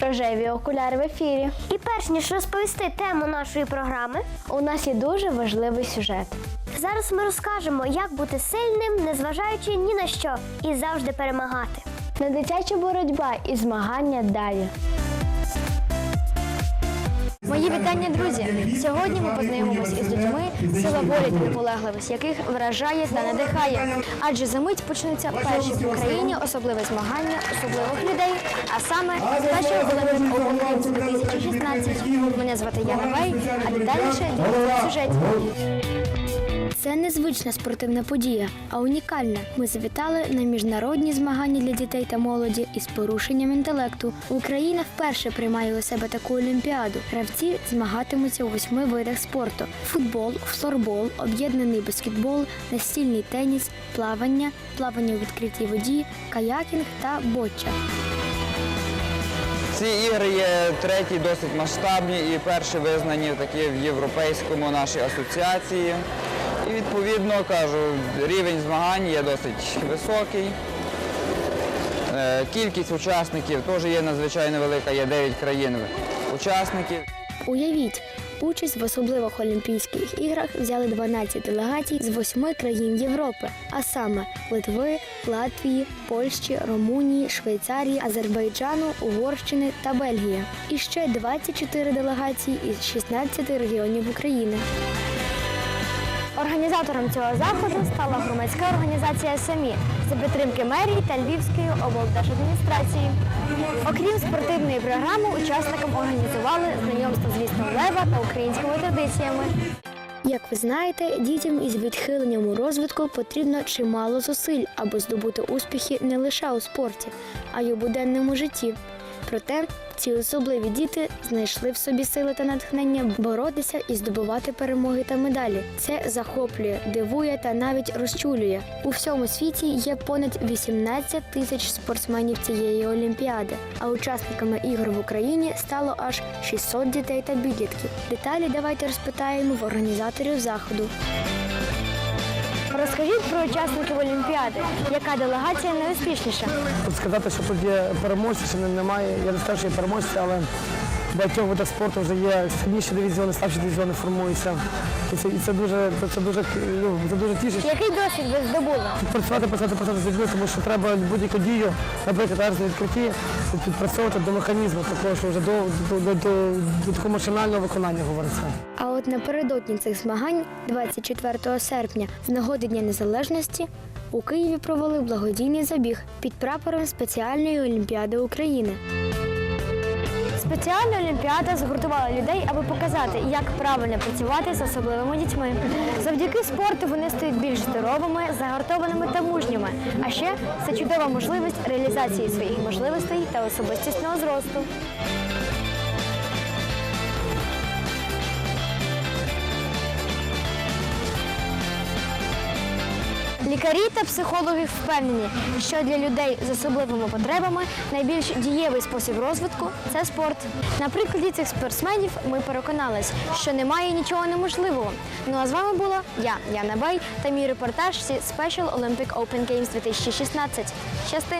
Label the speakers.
Speaker 1: Рожеві окуляри в ефірі.
Speaker 2: І перш ніж розповісти тему нашої програми,
Speaker 1: У нас є дуже важливий сюжет.
Speaker 2: зараз ми розкажемо, як бути сильним, незважаючи ні на що, і завжди перемагати.
Speaker 1: Не дитяча боротьба і змагання далі. Мої вітання, друзі! Сьогодні ми познайомимося із людьми, сила волі та наполегливість, яких вражає та надихає. Адже за мить почнуться перші в Україні особливе змагання особливих людей, а саме перші Олимпіад Open 2016. Мене звати Яна Вей, а детальніше сюжет. Це незвична спортивна подія, а унікальна. Ми завітали на міжнародні змагання для дітей та молоді із порушенням інтелекту. Україна вперше приймає у себе таку олімпіаду. Гравці змагатимуться у восьми видах спорту: футбол, флорбол, об'єднаний баскетбол, настільний теніс, плавання, плавання у відкритій воді, каякінг та боча.
Speaker 3: Ці ігри є треті, досить масштабні і перші визнані такі в європейському нашій асоціації. І відповідно кажу, рівень змагань є досить високий. Е, Кількість учасників теж є надзвичайно велика, є 9 країн учасників.
Speaker 1: Уявіть, участь в особливих Олімпійських іграх взяли 12 делегацій з восьми країн Європи, а саме Литви, Латвії, Польщі, Румунії, Швейцарії, Азербайджану, Угорщини та Бельгії. І ще 24 делегації із 16 регіонів України. Організатором цього заходу стала громадська організація «Самі» за підтримки мерії та Львівської облдержадміністрації. Окрім спортивної програми, учасникам організували знайомство з лісом лева та українськими традиціями. Як ви знаєте, дітям із відхиленням у розвитку потрібно чимало зусиль, аби здобути успіхи не лише у спорті, а й у буденному житті. Проте ці особливі діти знайшли в собі сили та натхнення боротися і здобувати перемоги та медалі. Це захоплює, дивує та навіть розчулює. У всьому світі є понад 18 тисяч спортсменів цієї олімпіади, а учасниками ігор в Україні стало аж 600 дітей та підлітків. Деталі давайте розпитаємо в організаторів заходу. Розкажіть про учасників Олімпіади. Яка делегація найуспішніша?
Speaker 4: Тут сказати, що тут є переможці, що немає. Я не скажу, що є переможці, але в багатьох видах спорту вже є сильніші дивізіони, слабші дивізіони формуються. І це, і це дуже, це, це дуже, ну, це дуже тішить.
Speaker 1: Який досвід ви здобули?
Speaker 4: Працювати, працювати, працювати з людьми, тому що треба будь-яку дію, наприклад, зараз на відкритті, підпрацьовувати до механізму такого, що вже до, до, до, до, до такого машинального виконання говориться.
Speaker 1: А от напередодні цих змагань, 24 серпня, з нагоди Дня Незалежності, у Києві провели благодійний забіг під прапором спеціальної олімпіади України. Спеціальна олімпіада згуртувала людей, аби показати, як правильно працювати з особливими дітьми. Завдяки спорту вони стають більш здоровими, загартованими та мужніми. А ще це чудова можливість реалізації своїх можливостей та особистісного зросту. Лікарі та психологи впевнені, що для людей з особливими потребами найбільш дієвий спосіб розвитку це спорт. На прикладі цих спортсменів ми переконались, що немає нічого неможливого. Ну а з вами була я, Яна Бай, та мій репортаж зі Special Olympic Open Games 2016. Щасти!